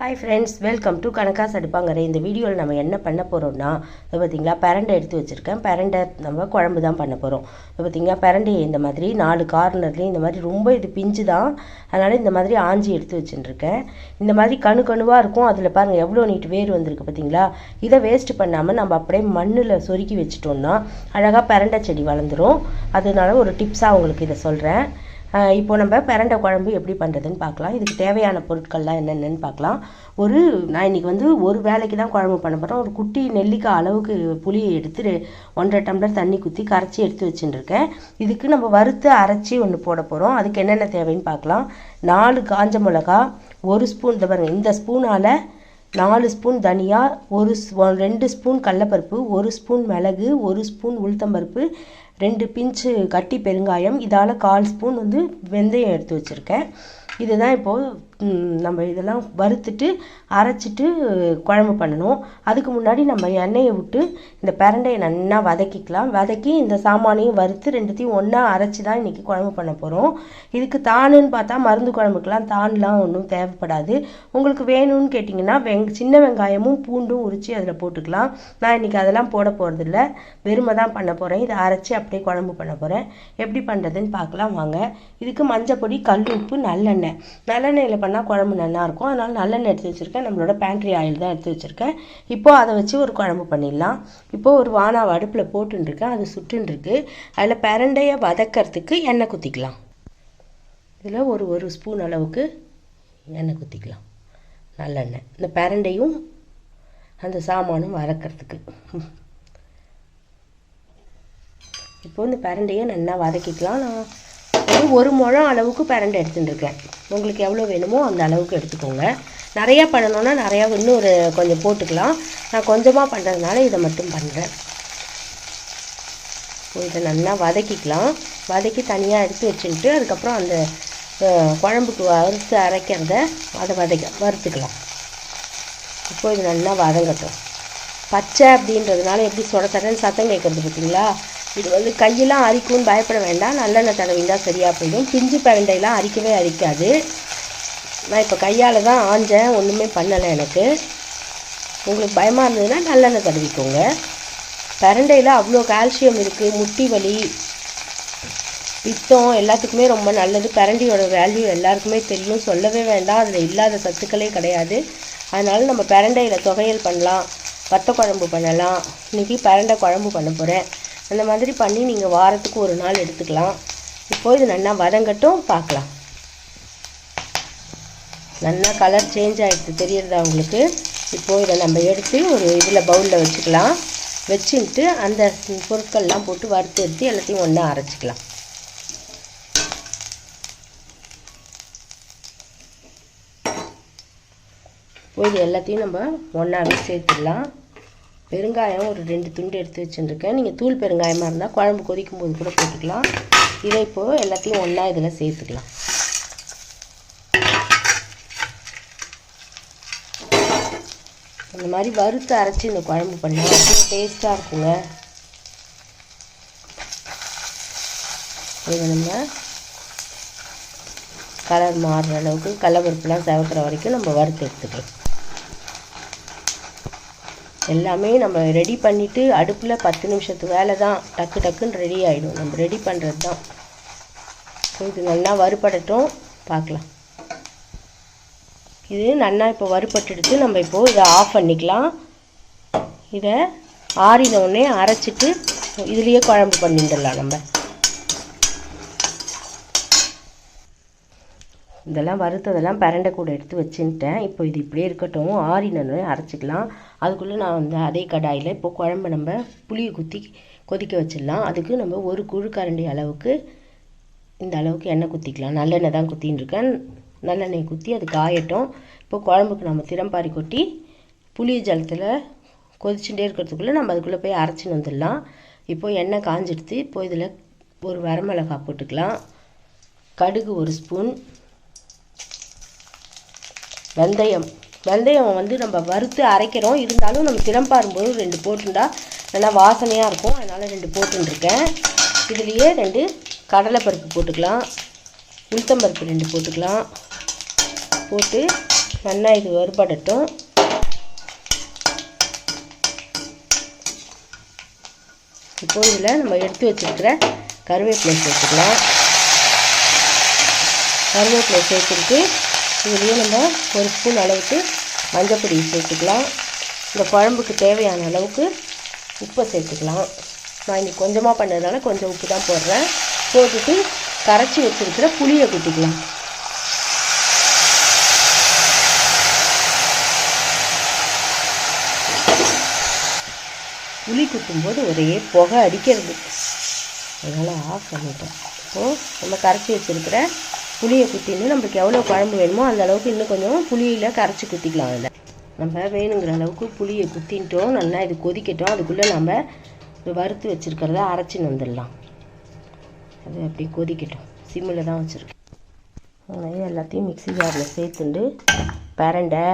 Hi friends welcome to Kanakkas Aduppangarai இந்த வீடியோவில் நம்ம என்ன பண்ண போகிறோம்னா இப்போ பார்த்தீங்களா பரண்டை எடுத்து வச்சுருக்கேன். பரண்டை நம்ம குழம்பு தான் பண்ண போகிறோம் இப்போ பார்த்தீங்களா பரண்டையை இந்த மாதிரி நாலு கார்னர்லேயும் இந்த மாதிரி ரொம்ப இது பிஞ்சு தான். அதனால் இந்த மாதிரி ஆஞ்சி எடுத்து வச்சுட்டுருக்கேன் இந்த மாதிரி கணு கணுவாக இருக்கும். அதில் பாருங்கள் எவ்வளோ நீட்டு வேர் வந்திருக்கு பார்த்தீங்களா இதை வேஸ்ட் பண்ணாமல் நம்ம அப்படியே மண்ணில் சொருக்கி வச்சிட்டோம்னா அழகாக பரண்டை செடி வளர்ந்துரும். அதனால ஒரு டிப்ஸாக உங்களுக்கு இதை சொல்கிறேன் இப்போ நம்ம பிரண்டை குழம்பு எப்படி பண்ணுறதுன்னு பார்க்கலாம். இதுக்கு தேவையான பொருட்கள்லாம் என்னென்னு பார்க்கலாம். ஒரு நான் இன்றைக்கி வந்து ஒரு வேலைக்கு தான் குழம்பு பண்ண போகிறேன் ஒரு குட்டி நெல்லிக்காய் அளவுக்கு புளியை எடுத்து ஒன்றரை டம்ளர் தண்ணி குத்தி கரைச்சி எடுத்து வச்சுட்டுருக்கேன் இதுக்கு நம்ம வறுத்து அரைச்சி ஒன்று போட போகிறோம் அதுக்கு என்னென்ன தேவைன்னு பார்க்கலாம். நாலு காஞ்ச மிளகா ஒரு ஸ்பூன் இந்த பாருங்கள் இந்த ஸ்பூனால் நாலு ஸ்பூன் தனியா ஒரு ஸ்- ரெண்டு ஸ்பூன் கடலப்பருப்பு ஒரு ஸ்பூன் மிளகு ஒரு ஸ்பூன் உளுத்தம்பருப்பு ரெண்டு பிஞ்சு கட்டி பெருங்காயம். இதால் கால் ஸ்பூன் வந்து வெந்தயம் எடுத்து வச்சுருக்கேன். இதுதான் இப்போது நம்ம இதெல்லாம் வறுத்துட்டு அரைச்சிட்டு குழம்பு பண்ணணும். அதுக்கு முன்னாடி நம்ம எண்ணெயை விட்டு இந்த பிரண்டையை நல்லா வதக்கிக்கலாம். வதக்கி இந்த சாமானையும் வறுத்து ரெண்டுத்தையும் ஒன்றா அரைச்சி தான் இன்றைக்கி குழம்பு பண்ண போகிறோம் இதுக்கு தானுன்னு பார்த்தா மருந்து குழம்புக்கெலாம் தான்லாம் ஒன்றும் தேவைப்படாது. உங்களுக்கு வேணும்னு கேட்டிங்கன்னா வெங் சின்ன வெங்காயமும் பூண்டும் உரித்து அதில் போட்டுக்கலாம். நான் இன்றைக்கி அதெல்லாம் போட போகிறதில்ல வெறுமை தான் பண்ண போகிறேன் இதை அரைச்சி அப்படியே குழம்பு பண்ண போகிறேன் எப்படி பண்ணுறதுன்னு பார்க்கலாம் வாங்க. இதுக்கு மஞ்சள் பொடி கல் உப்பு நல்லெண்ணெய். நல்லெண்ணெயில் பண்ணால் குழம்பு நல்லா இருக்கும். அதனால் நல்லெண்ணெய் எடுத்து வச்சுருக்கேன். நம்மளோட பேண்ட்ரி ஆயில் தான் எடுத்து வச்சுருக்கேன். இப்போது அதை வச்சு ஒரு குழம்பு பண்ணிடலாம். இப்போது ஒரு வானாவை அடுப்பில் போட்டுருக்கேன் அது சுட்டுருக்கு அதில் பரண்டையை வதக்கிறதுக்கு எண்ணெய் குத்திக்கலாம். இதில் ஒரு ஒரு ஸ்பூன் அளவுக்கு எண்ணெய் குத்திக்கலாம். நல்லெண்ணெய். இந்த பரண்டையும் அந்த சாமானும் வதக்கிறதுக்கு. இப்போ இந்த பரண்டையை நல்லா வதக்கிக்கலாம். நான் ஒரு ஒரு முழம் அளவுக்கு பிரண்டை எடுத்துட்டுருக்கேன். உங்களுக்கு எவ்வளோ வேணுமோ அந்த அளவுக்கு எடுத்துக்கோங்க. நிறையா பண்ணணுன்னா நிறையா இன்னும் ஒரு கொஞ்சம் போட்டுக்கலாம். நான் கொஞ்சமாக பண்ணுறதுனால இதை மட்டும் பண்ணுறேன் இதை நல்லா வதக்கிக்கலாம். வதக்கி தனியாக எடுத்து வச்சுக்கிட்டு அதுக்கப்புறம் அந்த குழம்புக்கு வறுத்து அரைக்கிறத அதை வதக்க வறுத்துக்கலாம். இப்போ இது நல்லா வதங்கட்டும். பச்சை அப்படின்றதுனால எப்படி சொட சடன்னு சத்தம் கேட்குறது பார்த்தீங்களா? இது வந்து கையெல்லாம் அரிக்கும்னு பயப்பட வேண்டாம். நல்லெண்ணெய் தடவிந்தா சரியாக போயிடும். பிஞ்சு பரண்டையெல்லாம் அரிக்கவே அரிக்காது. நான் இப்போ கையால் தான் ஆஞ்சேன். ஒன்றுமே பண்ணலை எனக்கு. உங்களுக்கு பயமாக இருந்ததுன்னா நல்லெண்ணெய் தடவிக்கோங்க. பரண்டையில் அவ்வளோ கால்சியம் இருக்குது முட்டி வலி பித்தம் எல்லாத்துக்குமே ரொம்ப நல்லது. பரண்டியோட வேல்யூ எல்லாருக்குமே தெரியும். சொல்லவே வேண்டாம். அதில் இல்லாத சத்துக்களே கிடையாது. அதனால் நம்ம பரண்டையில் துவையல் பண்ணலாம். வத்த குழம்பு பண்ணலாம். இன்றைக்கி பரண்டை குழம்பு பண்ண போகிறேன் அந்த மாதிரி பண்ணி நீங்கள் வாரத்துக்கு ஒரு நாள் எடுத்துக்கலாம். இப்போ இது நல்லா வதங்கட்டும் பார்க்கலாம். நல்லா கலர் சேஞ்ச் ஆகிடுது தெரியறதா உங்களுக்கு? இப்போது இதை நம்ம எடுத்து ஒரு இதில் பவுலில் வச்சுக்கலாம். வச்சுட்டு அந்த பொருட்கள்லாம் போட்டு வறுத்து எடுத்து எல்லாத்தையும் ஒன்றா அரைச்சிக்கலாம். இப்போ இது எல்லாத்தையும் நம்ம ஒன்றாவே சேர்த்துடலாம். பெருங்காயம் ஒரு ரெண்டு துண்டு எடுத்து வச்சுருக்கேன். நீங்கள் தூள் பெருங்காயமாக இருந்தால் குழம்பு கொதிக்கும் போது கூட போட்டுக்கலாம். இதை இப்போது எல்லாத்தையும் ஒன்றா இதில் சேர்த்துக்கலாம். இந்த மாதிரி வறுத்து அரைச்சி இந்த குழம்பு பண்ணால் அவ்வளோ டேஸ்ட்டாக இருக்குங்க. இதை நம்ம கலர் மாறுற அளவுக்கு கடலப்பருப்புலாம் செவக்கிற வரைக்கும் நம்ம வறுத்து எடுத்துக்கலாம். எல்லாமே நம்ம ரெடி பண்ணிவிட்டு அடுப்பில் பத்து நிமிஷத்து வேலை தான் டக்கு டக்குன்னு ரெடி ஆகிடும் நம்ம ரெடி பண்ணுறது தான் இது நல்லா வறுபடட்டும். பார்க்கலாம். இது நல்லா இப்போ வறுபட்டுடுத்து நம்ம இப்போது இதை ஆஃப் பண்ணிக்கலாம். இதை ஆறின உடனே அரைச்சிட்டு இதுலேயே குழம்பு பண்ணிட்டுடலாம் நம்ம. இதெல்லாம் வறுத்ததெல்லாம் பரண்டை கூட எடுத்து வச்சுட்டேன் இப்போ இது இப்படியே இருக்கட்டும். ஆறினே அரைச்சிக்கலாம். அதுக்குள்ளே நான் வந்து அதே கடாயில் இப்போ குழம்பு நம்ம புளியை குத்தி கொதிக்க வச்சிடலாம். அதுக்கு நம்ம ஒரு குழு கரண்டி அளவுக்கு இந்த அளவுக்கு எண்ணெய் குத்திக்கலாம். நல்லெண்ணெய் தான் குத்தின்னு இருக்கேன். நல்லெண்ணெய் குத்தி அது காயட்டும். இப்போ குழம்புக்கு நம்ம திறம்பாரி கொட்டி புளி ஜலத்தில் கொதிச்சுட்டே இருக்கிறதுக்குள்ளே நம்ம அதுக்குள்ளே போய் அரைச்சின்னு வந்துடலாம். இப்போ எண்ணெய் காஞ்சிடுத்து இப்போ இதில் ஒரு வரமிளகா போட்டுக்கலாம். கடுகு ஒரு ஸ்பூன். வெந்தயம். வெந்தயம் வந்து நம்ம வறுத்து அரைக்கிறோம். இருந்தாலும் நம்ம திறம்பாரும்போது ரெண்டு போட்டுருந்தா நல்லா வாசனையாக இருக்கும். அதனால் ரெண்டு போட்டுருக்கேன் இதுலேயே ரெண்டு கடலைப்பருப்பு போட்டுக்கலாம். உளுத்தம்பருப்பு ரெண்டு போட்டுக்கலாம். போட்டு நல்லா இது வறுபடட்டும். இப்போ இதில் நம்ம எடுத்து வச்சுருக்கிற கருவேப்பிலை சேர்த்துக்கலாம். கருவேப்பிலை சேர்த்துட்டு இதுலேயே நம்ம ஒரு ஸ்பூன் அளவுக்கு மஞ்சப்பொடி சேர்த்துக்கலாம். இந்த குழம்புக்கு தேவையான அளவுக்கு உப்பை சேர்த்துக்கலாம். நான் இன்னைக்கு கொஞ்சமாக பண்ணதுனால கொஞ்சம் உப்பு தான் போடுறேன். போட்டுட்டு கரைச்சி வச்சுருக்கிற புளியை கூட்டிக்கலாம். புளி குத்தும்போது ஒரே புகை அடிக்கிறது. அதனால் ஆஃப் பண்ணிட்டேன் இப்போது நம்ம கரைச்சி வச்சுருக்கிற புளியை குத்தின்னு நம்மளுக்கு எவ்வளோ குழம்பு வேணுமோ அந்த அளவுக்கு இன்னும் கொஞ்சம் புளியில் கரைச்சி குத்திக்கலாம் அதில் நம்ம வேணுங்கிற அளவுக்கு புளியை குத்தின்ட்டோம் நல்லா இது கொதிக்கட்டும். அதுக்குள்ளே நம்ம வறுத்து வச்சுருக்கிறத அரைச்சின்னு வந்துடலாம். அது அப்படி கொதிக்கட்டும். சிம்மில் தான் வச்சுருக்கேன். அதனால எல்லாத்தையும் மிக்ஸி ஜாரில் சேர்த்துண்டு பரண்டை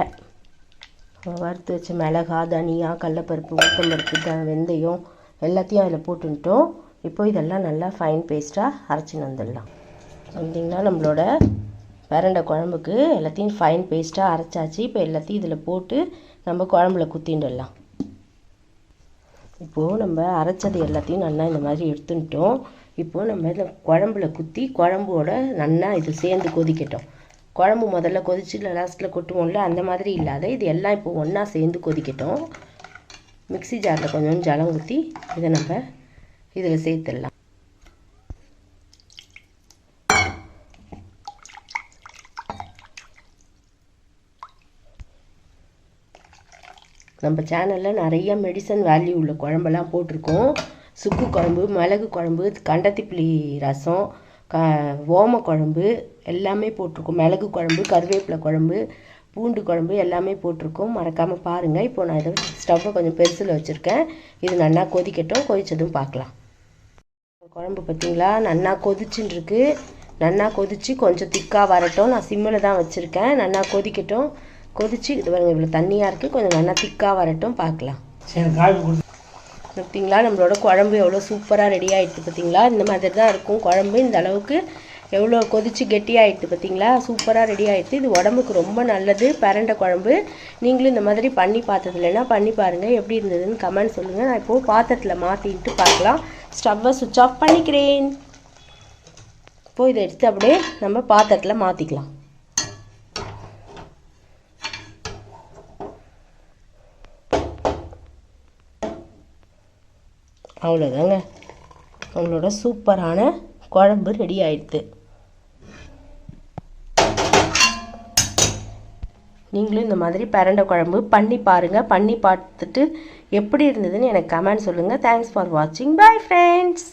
வறுத்து வச்ச மிளகா தனியா கடலப்பருப்பு ஊத்தம்பருப்பு வெந்தயம் எல்லாத்தையும் அதில் போட்டுன்ட்டோம் இப்போ இதெல்லாம் நல்லா ஃபைன் பேஸ்ட்டாக அரைச்சின்னு வந்துடலாம். வந்தீங்கன்னா நம்மளோட வரண்ட குழம்புக்கு எல்லாத்தையும் ஃபைன் பேஸ்ட்டாக அரைச்சாச்சு. இப்போ எல்லாத்தையும் இதில் போட்டு நம்ம குழம்புல குத்திண்டுடலாம் இப்போது நம்ம அரைச்சது எல்லாத்தையும் நல்லா இந்த மாதிரி எடுத்துட்டோம் இப்போது நம்ம இதில் குழம்புல குத்தி குழம்போட நல்லா இது சேர்ந்து கொதிக்கட்டும். குழம்பு முதல்ல கொதிச்சு லாஸ்ட்டில் கொட்டுவோம்ல அந்த மாதிரி இல்லாத இது எல்லாம் இப்போ ஒன்றா சேர்ந்து கொதிக்கட்டும். மிக்ஸி ஜாரில் கொஞ்சம் ஜலம் ஊற்றி இதை நம்ம இதில் சேர்த்துடலாம். நம்ம சேனலில் நிறைய மெடிசன் வேல்யூ உள்ள குழம்பெல்லாம் போட்டிருக்கோம். சுக்கு குழம்பு மிளகு குழம்பு கண்டத்திப்புளி ரசம் க ஓம குழம்பு எல்லாமே போட்டிருக்கோம். மிளகு குழம்பு கருவேப்பிலை குழம்பு பூண்டு குழம்பு எல்லாமே போட்டிருக்கோம். மறக்காமல் பாருங்கள் இப்போ நான் இதை ஸ்டவ்வை கொஞ்சம் பெருசில் வச்சுருக்கேன். இது நல்லா கொதிக்கட்டும். கொதித்ததும் பார்க்கலாம். குழம்பு பார்த்திங்களா? நல்லா கொதிச்சுன்னு நல்லா கொதித்து கொஞ்சம் திக்காக வரட்டும். நான் சிம்மில் தான் வச்சுருக்கேன். நல்லா கொதிக்கட்டும். கொதிச்சு இது பாருங்க இவ்வளோ தண்ணியாக இருக்குது கொஞ்சம் நல்லா திக்காக வரட்டும் பார்க்கலாம். பார்த்தீங்களா நம்மளோட குழம்பு எவ்வளோ சூப்பராக ரெடி ஆகிடுது பார்த்தீங்களா இந்த மாதிரி தான் இருக்கும் குழம்பு. இந்த அளவுக்கு எவ்வளோ கொதிச்சு கெட்டியாகிடுது பார்த்தீங்களா சூப்பராக ரெடி ஆகிடுது இது உடம்புக்கு ரொம்ப நல்லது. பிரண்டை குழம்பு. நீங்களும் இந்த மாதிரி பண்ணி பார்த்தது இல்லைன்னா பண்ணி பாருங்கள் எப்படி இருந்ததுன்னு கமெண்ட் சொல்லுங்கள் நான் இப்போது பாத்திரத்தில் மாற்றிட்டு பார்க்கலாம். ஸ்டவ்வை சுவிட்ச் ஆஃப் பண்ணிக்கிறேன். இப்போது இதை எடுத்து அப்படியே நம்ம பாத்திரத்தில் மாற்றிக்கலாம் அவ்வளோதாங்க நம்மளோட சூப்பரான குழம்பு ரெடி ஆயிடுது நீங்களும் இந்த மாதிரி பிரண்டை குழம்பு பண்ணி பாருங்கள் பண்ணி பார்த்துட்டு எப்படி இருந்ததுன்னு எனக்கு கமெண்ட் சொல்லுங்கள் தேங்க்ஸ் ஃபார் வாட்சிங் பை ஃப்ரெண்ட்ஸ்